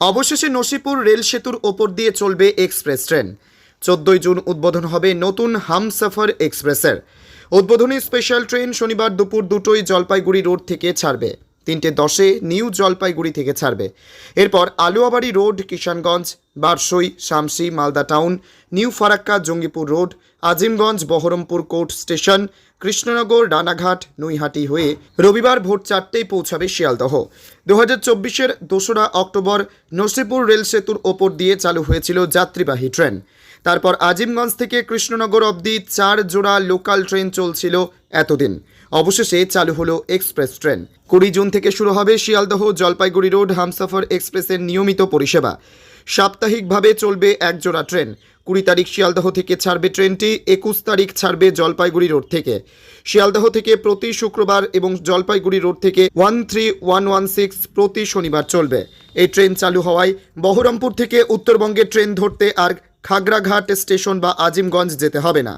অবশেষে নসিপুর রেল সেতুর ওপর দিয়ে চলবে এক্সপ্রেস ট্রেন। চোদ্দই জুন উদ্বোধন হবে নতুন হামসফর এক্সপ্রেসের। উদ্বোধনী স্পেশাল ট্রেন শনিবার দুপুর দুটোই জলপাইগুড়ি রোড থেকে ছাড়বে। তিনটে দশে নিউ জলপাইগুড়ি থেকে ছাড়বে। এরপর Aluabari road, Kishanganj, Barsoi, Samsi, Malda town, new Farakka, Jangipur road, Azimganj, Berhampore court station Krishnanagar, Ranaghat, Naihati হয়ে রবিবার ভোর চারটেই পৌঁছাবে শিয়ালদহ। দু হাজার চব্বিশের দোসরা অক্টোবর নসিপুর রেল সেতুর ওপর দিয়ে চালু হয়েছিল যাত্রীবাহী ট্রেন। তারপর আজিমগঞ্জ থেকে কৃষ্ণনগর অবধি চার জোড়া লোকাল ট্রেন চলছিল এতদিন। অবশেষে চালু হলো এক্সপ্রেস ট্রেন। কুড়ি জুন থেকে শুরু হবে শিয়ালদহ জলপাইগুড়ি রোড হামসফর এক্সপ্রেসের নিয়মিত পরিষেবা। সাপ্তাহিকভাবে চলবে এক জোড়া ট্রেন। কুড়ি তারিখ শিয়ালদহ থেকে ছাড়বে ট্রেনটি, একুশ তারিখ ছাড়বে জলপাইগুড়ি রোড থেকে। শিয়ালদহ থেকে প্রতি শুক্রবার এবং জলপাইগুড়ি রোড থেকে one three one one six প্রতি শনিবার চলবে। এই ট্রেন চালু হওয়ায় বহরমপুর থেকে উত্তরবঙ্গে ট্রেন ধরতে আর খাগড়াঘাট স্টেশন বা আজিমগঞ্জ যেতে হবে না।